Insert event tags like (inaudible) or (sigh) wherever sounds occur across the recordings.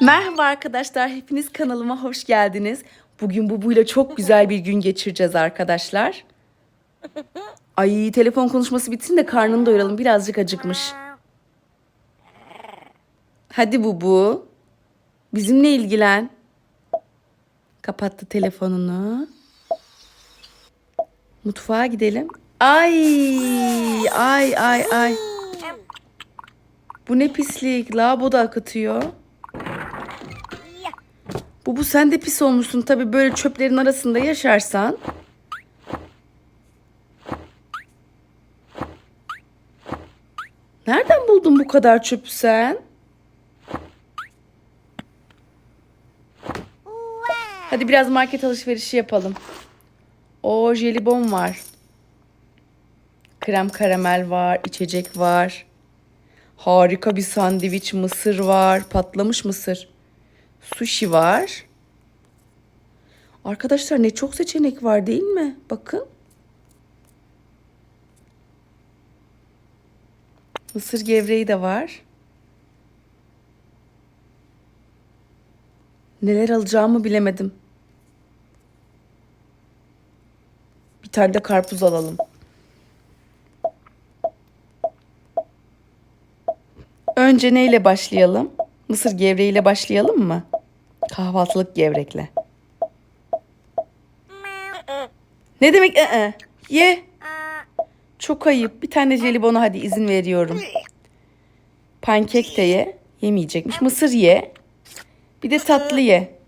Merhaba arkadaşlar, hepiniz kanalıma hoş geldiniz. Bugün Bubu'yla çok güzel bir gün geçireceğiz arkadaşlar. Ay telefon konuşması bitsin de karnını doyuralım, birazcık acıkmış. Hadi Bubu, bizimle ilgilen. Kapattı telefonunu. Mutfağa gidelim. Ay, ay, ay, ay. Bu ne pislik, lavaboda akıtıyor. Bu bu sen de pis olmuşsun tabii böyle çöplerin arasında yaşarsan. Nereden buldun bu kadar çöpü sen? Hadi biraz market alışverişi yapalım. O jelibon var. Krem karamel var, içecek var. Harika bir sandviç mısır var, patlamış mısır. Sushi var. Arkadaşlar ne çok seçenek var değil mi? Bakın. Mısır gevreği de var. Neler alacağımı bilemedim. Bir tane de karpuz alalım. Önce neyle başlayalım? Mısır gevreğiyle başlayalım mı? Kahvaltılık gevrekle. Ne demek ı Ye. Çok ayıp. Bir tane jelibona hadi izin veriyorum. Pankek de ye. Yemeyecekmiş. Mısır ye. Bir de tatlı ye.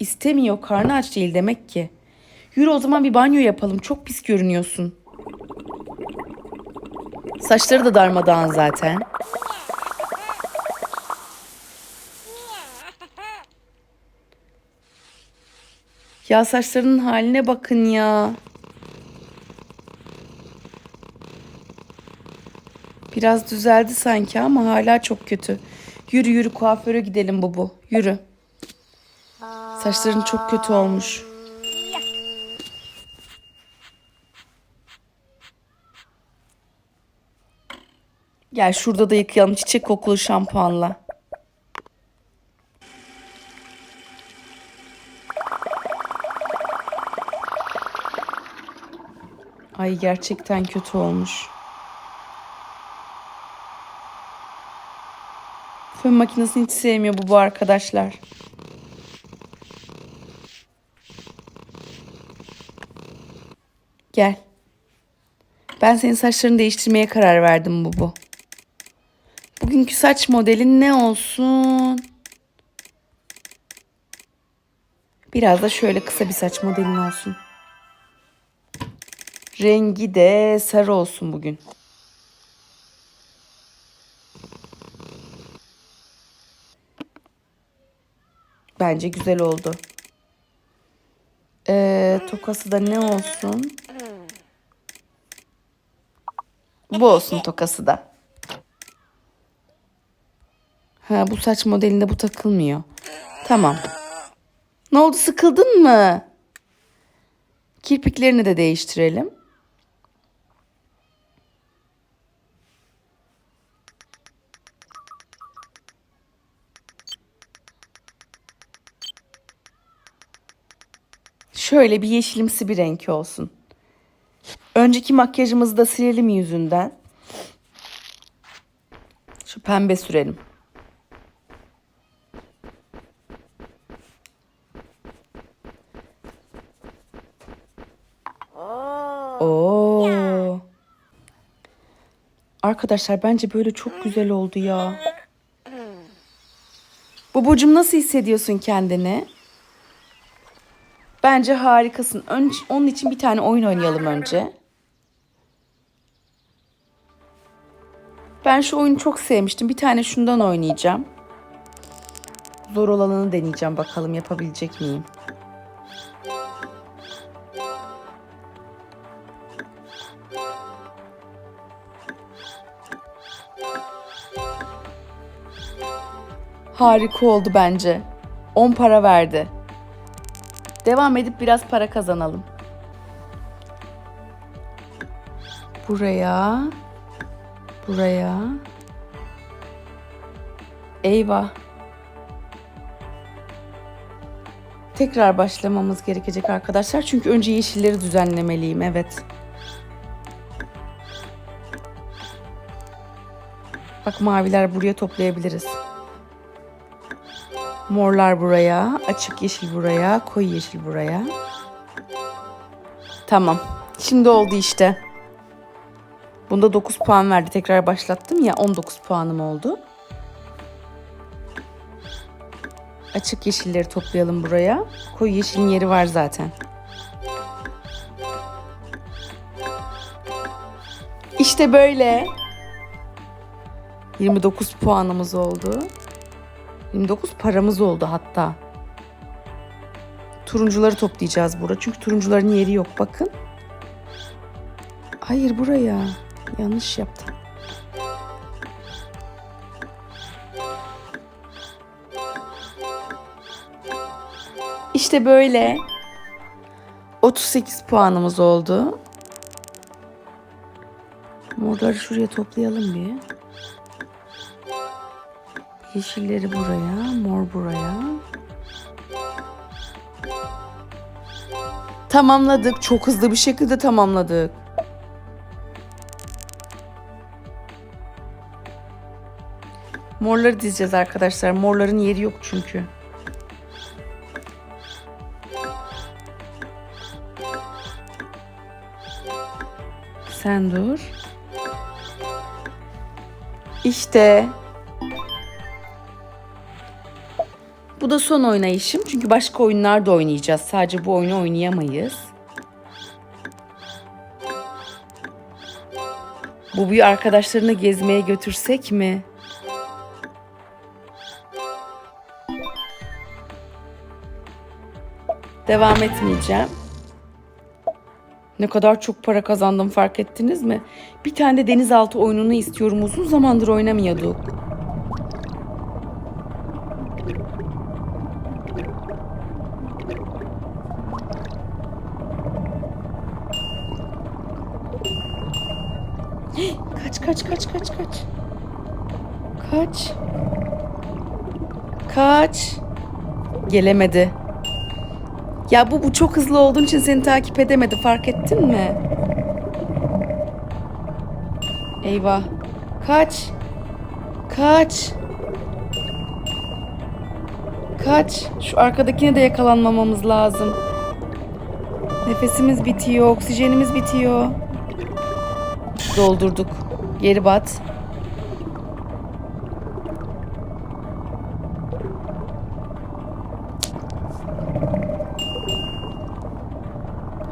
İstemiyor. Karnı aç değil demek ki. Yürü o zaman bir banyo yapalım. Çok pis görünüyorsun. Saçları da darmadağın zaten. Ya saçlarının haline bakın ya. Biraz düzeldi sanki ama hala çok kötü. Yürü yürü kuaföre gidelim Bubu. Yürü. Saçların çok kötü olmuş. Gel şurada da yıkayalım çiçek kokulu şampuanla. Ay gerçekten kötü olmuş. Fön makinesini hiç sevmiyor bu bu arkadaşlar. Gel. Ben senin saçlarını değiştirmeye karar verdim bu bu. Bugünkü saç modelin ne olsun? Biraz da şöyle kısa bir saç modelin olsun. Rengi de sarı olsun bugün. Bence güzel oldu. Ee, tokası da ne olsun? Bu olsun tokası da. Ha bu saç modelinde bu takılmıyor. Tamam. Ne oldu sıkıldın mı? Kirpiklerini de değiştirelim. Şöyle bir yeşilimsi bir renk olsun. Önceki makyajımızı da silelim yüzünden. Şu pembe sürelim. Oo. Arkadaşlar bence böyle çok güzel oldu ya. Bubucum nasıl hissediyorsun kendini? Bence harikasın. Ön, onun için bir tane oyun oynayalım önce. Ben şu oyunu çok sevmiştim. Bir tane şundan oynayacağım. Zor olanını deneyeceğim bakalım yapabilecek miyim? Harika oldu bence. 10 para verdi. Devam edip biraz para kazanalım. Buraya. Buraya. Eyvah. Tekrar başlamamız gerekecek arkadaşlar. Çünkü önce yeşilleri düzenlemeliyim. Evet. Bak maviler buraya toplayabiliriz. Morlar buraya, açık yeşil buraya, koyu yeşil buraya. Tamam. Şimdi oldu işte. Bunda 9 puan verdi. Tekrar başlattım ya 19 puanım oldu. Açık yeşilleri toplayalım buraya. Koyu yeşilin yeri var zaten. İşte böyle. 29 puanımız oldu. 29 paramız oldu hatta. Turuncuları toplayacağız burada. Çünkü turuncuların yeri yok bakın. Hayır buraya. Yanlış yaptım. İşte böyle. 38 puanımız oldu. Morları şuraya toplayalım bir. Yeşilleri buraya, mor buraya. Tamamladık. Çok hızlı bir şekilde tamamladık. Morları dizeceğiz arkadaşlar. Morların yeri yok çünkü. Sen dur. İşte. Bu da son oynayışım. Çünkü başka oyunlar da oynayacağız. Sadece bu oyunu oynayamayız. Bu bir arkadaşlarını gezmeye götürsek mi? Devam etmeyeceğim. Ne kadar çok para kazandım fark ettiniz mi? Bir tane de denizaltı oyununu istiyorum. Uzun zamandır oynamıyorduk. Kaç kaç kaç kaç kaç. Kaç. Kaç. Gelemedi. Ya bu bu çok hızlı olduğun için seni takip edemedi fark ettin mi? Eyvah. Kaç. Kaç. Kaç. Şu arkadakine de yakalanmamamız lazım. Nefesimiz bitiyor, oksijenimiz bitiyor. Doldurduk. Geri bat.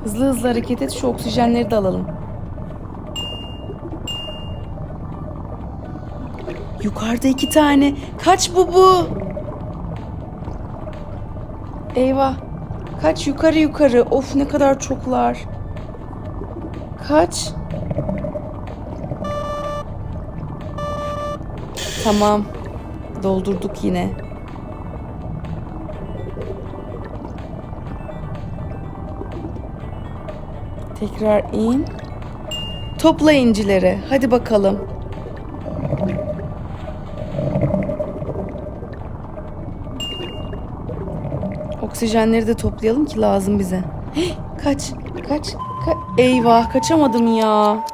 Hızlı hızlı hareket et şu oksijenleri de alalım. Yukarıda iki tane. Kaç bu bu? Eyvah. Kaç yukarı yukarı. Of ne kadar çoklar. Kaç. Tamam. Doldurduk yine. Tekrar in. Topla incileri. Hadi bakalım. Oksijenleri de toplayalım ki lazım bize. Hih, (gasps) kaç, kaç, ka- Eyvah, kaçamadım ya.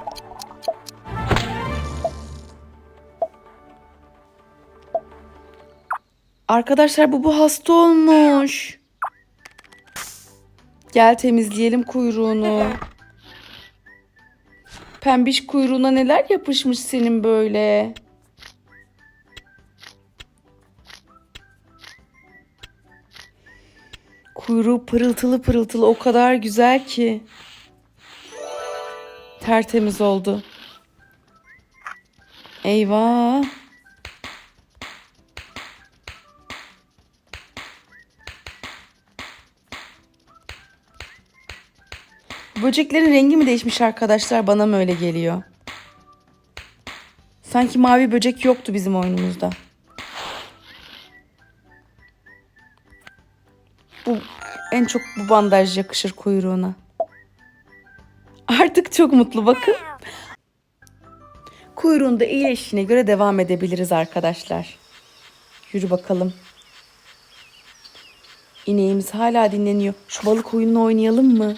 Arkadaşlar bu bu hasta olmuş. Gel temizleyelim kuyruğunu. Pembiş kuyruğuna neler yapışmış senin böyle? Kuyruğu pırıltılı pırıltılı o kadar güzel ki. Tertemiz oldu. Eyvah. Böceklerin rengi mi değişmiş arkadaşlar? Bana mı öyle geliyor? Sanki mavi böcek yoktu bizim oyunumuzda. Bu en çok bu bandaj yakışır kuyruğuna. Artık çok mutlu bakın. Kuyruğunda iyileştiğine göre devam edebiliriz arkadaşlar. Yürü bakalım. İneğimiz hala dinleniyor. Şu balık oyununu oynayalım mı?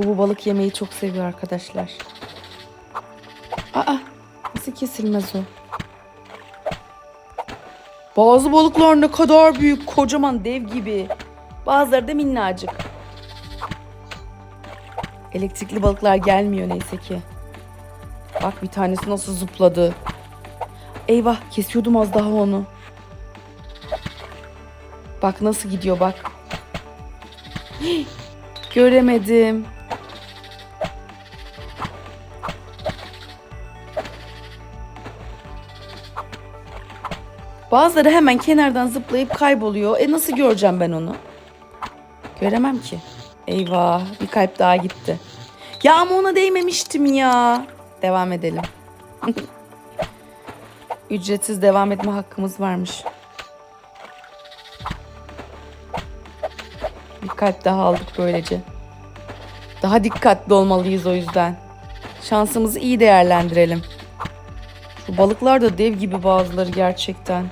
Bu, bu balık yemeyi çok seviyor arkadaşlar. Aa, nasıl kesilmez o? Bazı balıklar ne kadar büyük, kocaman dev gibi. Bazıları da minnacık. Elektrikli balıklar gelmiyor neyse ki. Bak bir tanesi nasıl zıpladı. Eyvah kesiyordum az daha onu. Bak nasıl gidiyor bak. (gasps) Göremedim. Bazıları hemen kenardan zıplayıp kayboluyor. E nasıl göreceğim ben onu? Göremem ki. Eyvah bir kalp daha gitti. Ya ama ona değmemiştim ya. Devam edelim. (laughs) Ücretsiz devam etme hakkımız varmış. Bir kalp daha aldık böylece. Daha dikkatli olmalıyız o yüzden. Şansımızı iyi değerlendirelim. Şu balıklar da dev gibi bazıları gerçekten.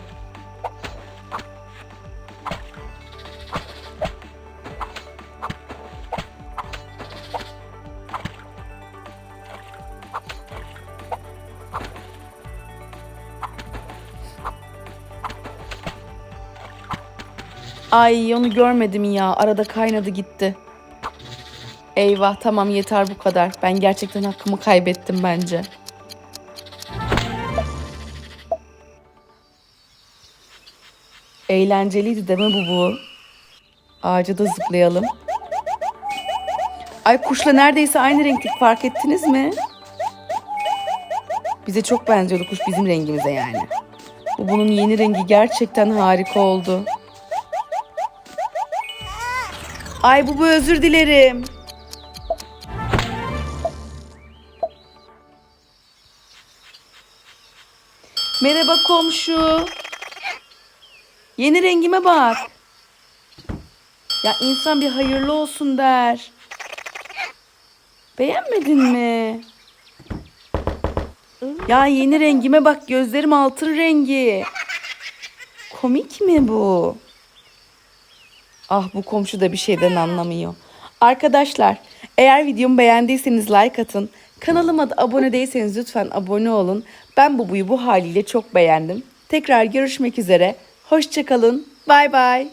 Ay onu görmedim ya. Arada kaynadı gitti. Eyvah tamam yeter bu kadar. Ben gerçekten hakkımı kaybettim bence. Eğlenceliydi değil mi bu bu? Ağaca da zıplayalım. Ay kuşla neredeyse aynı renktik fark ettiniz mi? Bize çok benziyordu kuş bizim rengimize yani. Bu bunun yeni rengi gerçekten harika oldu. Ay bu özür dilerim. Merhaba komşu. Yeni rengime bak. Ya insan bir hayırlı olsun der. Beğenmedin mi? Ya yeni rengime bak gözlerim altın rengi. Komik mi bu? Ah bu komşu da bir şeyden anlamıyor. Arkadaşlar eğer videomu beğendiyseniz like atın. Kanalıma da abone değilseniz lütfen abone olun. Ben Bubu'yu bu haliyle çok beğendim. Tekrar görüşmek üzere. Hoşçakalın. Bay bay.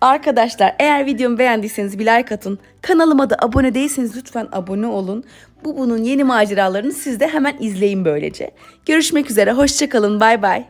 Arkadaşlar eğer videomu beğendiyseniz bir like atın. Kanalıma da abone değilseniz lütfen abone olun. Bubu'nun yeni maceralarını siz de hemen izleyin böylece. Görüşmek üzere. Hoşçakalın. Bay bay.